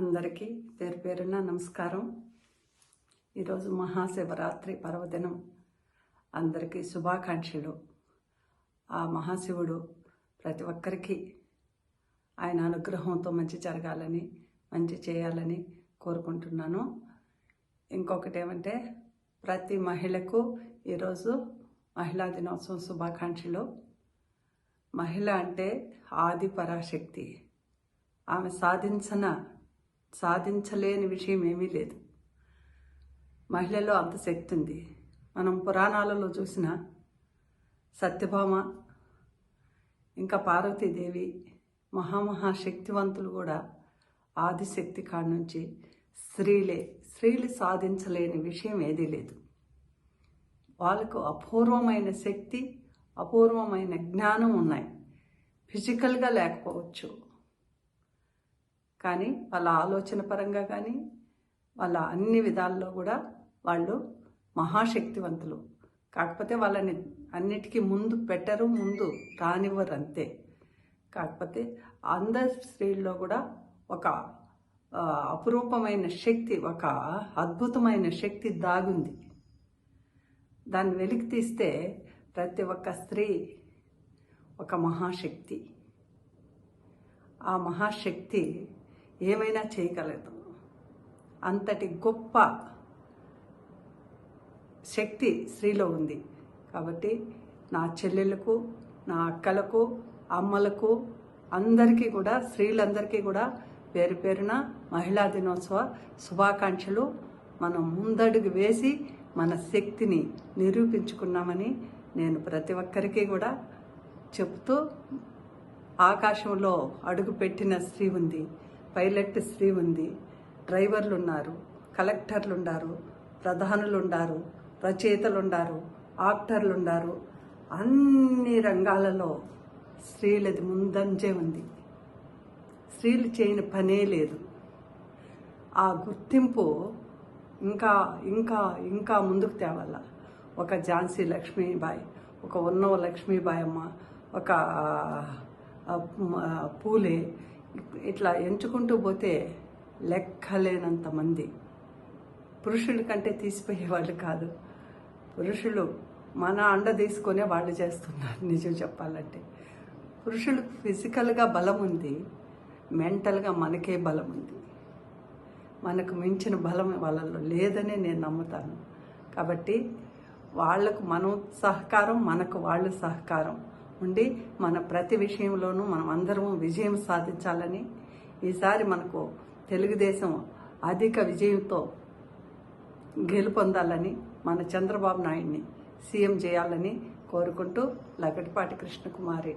అందరికీ పేరు పేరున నమస్కారం. ఈరోజు మహాశివరాత్రి పర్వదినం. అందరికీ శుభాకాంక్షలు. ఆ మహాశివుడు ప్రతి ఒక్కరికి ఆయన అనుగ్రహంతో మంచి జరగాలని మంచి చేయాలని కోరుకుంటున్నాను. ఇంకొకటి ఏమంటే ప్రతి మహిళకు ఈరోజు మహిళా దినోత్సవం శుభాకాంక్షలు. మహిళ అంటే ఆది పరాశక్తి. ఆమె సాధించిన సాధించలేని విషయం ఏమీ లేదు. మహిళలో అంత శక్తి ఉంది. మనం పురాణాలలో చూసిన సత్యభామ ఇంకా పార్వతీదేవి మహామహాశక్తివంతులు కూడా ఆదిశక్తి కాడ నుంచి స్త్రీలే స్త్రీలు సాధించలేని విషయం ఏదీ లేదు. వాళ్ళకు అపూర్వమైన శక్తి అపూర్వమైన జ్ఞానం ఉన్నాయి. ఫిజికల్గా లేకపోవచ్చు. కానీ వాళ్ళ ఆలోచన పరంగా కానీ వాళ్ళ అన్ని విధాల్లో కూడా వాళ్ళు మహాశక్తివంతులు. కాకపోతే వాళ్ళని అన్నిటికీ ముందు పెట్టరు ముందు రానివ్వరు అంతే. కాకపోతే అందరి స్త్రీల్లో కూడా ఒక అపురూపమైన శక్తి ఒక అద్భుతమైన శక్తి దాగుంది. దాన్ని వెలికి తీస్తే ప్రతి ఒక్క స్త్రీ ఒక మహాశక్తి. ఆ మహాశక్తి ఏమైనా చేయగలదు. అంతటి గొప్ప శక్తి స్త్రీలో ఉంది. కాబట్టి నా చెల్లెలకు నా అక్కలకు అమ్మలకు అందరికీ కూడా స్త్రీలందరికీ కూడా పేరు పేరున మహిళా దినోత్సవ శుభాకాంక్షలు. మనం ముందడుగు వేసి మన శక్తిని నిరూపించుకున్నామని నేను ప్రతి ఒక్కరికి కూడా చెప్తూ ఆకాశంలో అడుగు పెట్టిన స్త్రీ ఉంది. పైలట్ స్త్రీ ఉంది. డ్రైవర్లు ఉన్నారు కలెక్టర్లు ఉన్నారు ప్రధానులు ఉన్నారు రచయితలు ఉన్నారు ఆక్టర్లు ఉన్నారు అన్ని రంగాలలో స్త్రీలది ముందంజే ఉంది. స్త్రీలు చేయని పనే లేదు. ఆ గుర్తింపు ఇంకా ఇంకా ఇంకా ముందుకు తేవాల. ఒక ఝాన్సీ లక్ష్మీబాయి ఒక ఉన్నవ లక్ష్మీబాయి అమ్మ ఒక పూలే ఇట్లా ఎంచుకుంటూ పోతే లెక్కలేనంత మంది. పురుషుల కంటే తీసిపోయే వాళ్ళు కాదు. పురుషులు మన అండ తీసుకొనే వాళ్ళు చేస్తున్నారు నిజం చెప్పాలంటే. పురుషులు ఫిజికల్గా బలం ఉంది మెంటల్గా మనకే బలం ఉంది. మనకు మించిన బలం వాళ్ళలో లేదని నేను నమ్ముతాను. కాబట్టి వాళ్ళకు మనం సహకారం మనకు వాళ్ళు సహకారం. ఉండి మన ప్రతి విషయంలోనూ మనం అందరం విజయం సాధించాలని. ఈసారి మనకు తెలుగుదేశం అధిక విజయంతో గెలుపొందాలని మన చంద్రబాబు నాయుడిని సీఎం చేయాలని కోరుకుంటూ లగటిపాటి కృష్ణకుమారి